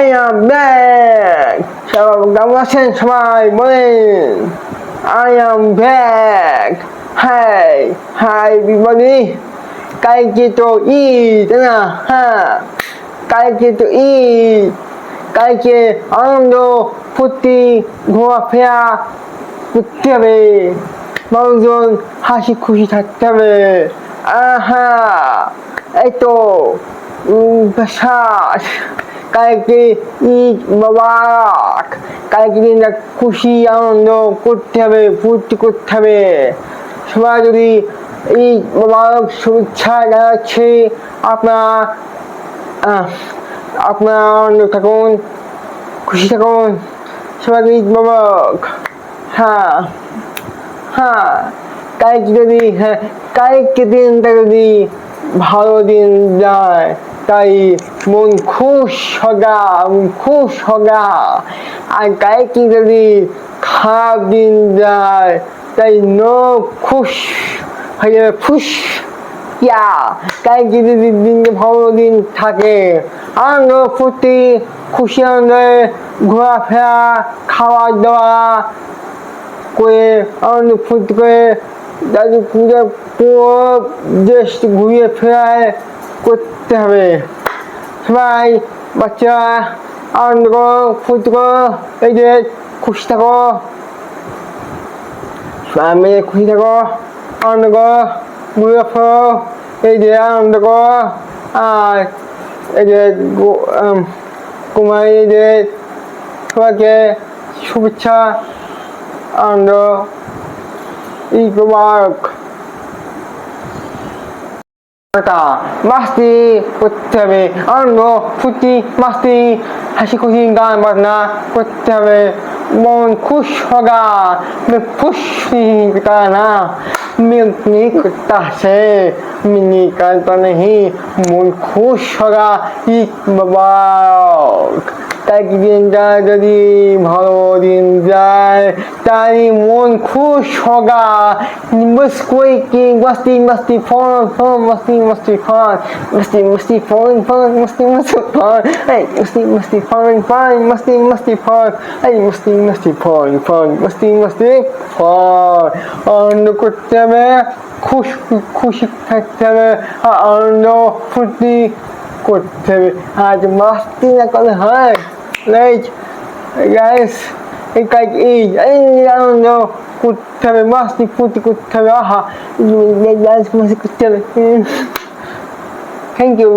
I am back. সবাই কেমন আছেন? সবাই বলেন I am back. Hi Hi everybody. কালকে তো ঈদ না? হ্যাঁ কালকে তো ঈদ। কালকে আনন্দ ফুর্তি ঘোরাফেরা করতে হবে। মানুষজন হাসি খুশি থাকতে হবে। আহা এই তো উম, বিশ্বাস। কালকে ঈদ বাবাক কালকে দিনটা খুশি, আনন্দ করতে হবে, ফুর্তি করতে হবে। সবাই যদি ঈদ বাবাক শুভেচ্ছা জানাচ্ছি, আপনার আপনার আনন্দ থাকুন, খুশি থাকুন। সবাইকে ঈদ বাবাক হ্যাঁ হ্যাঁ কালকে যদি হ্যাঁ কালকে দিনটা যদি ভালো দিন যায়, তাই মন খুশ হগা, মন খুশ হগা। আর কালকে যদি খারাপ দিন যায়, তাই ন খুশ হয়ে যাবে ফুস ইয়া কালকে যদি দিনটা ভালো দিন থাকে আনন্দ ফুর্তি, খুশি আনন্দে ঘোরাফেরা খাওয়া দাওয়া করে আনন্দ ফুর্তি করে পূজা পুরো দেশ ঘুরিয়ে ফেরায় করতে হবে। সবাই বাচ্চারা আনন্দ করো ফুর্তি করো এই যে খুশি থাকো সবাই মিলে খুশি থাকো আনন্দ করো ঘুরে ফেরো এই যে আনন্দ করো আর এই যে কুমারী যে সবাইকে শুভেচ্ছা আনন্দ মুবারক টা মাস্তি করতে হবে আনন্দ ফুর্তি মাস্তি হাসি খুশি গান বাজনা করতে হবে মন খুশ হগা मैं खुश नहीं करता ना मैं नहीं करता है मैं नहीं करता नहीं मन खुश होगा ঈদ মুবারক তাই দিনটা যদি ভালো দিন যায়, তাই মন খুব সগা বস কই কি? বস্তি বস্তি ফোন ফোন বস্তি বস্তি ফোন বস্তি বস্তি ফোন ফোন বস্তি বস্তি ফোন এই বস্তি বস্তি ফোন ফোন বস্তি বস্তি ফোন এই বস্তি বস্তি ফোন ফোন বস্তি বস্তি ফোন অন্য করতে হবে, খুশি খুশি থাকতে হবে, আনন্দ ফুর্তি করতে হবে। আজ মাস্তি না করে হয়? লাইক গাইস এই কাজ এই এই আনন্দ করতে হবে মাস্তি ফুর্তি করতে হবে আহা ডান্স মাস্তি করতে হবে থ্যাংক ইউ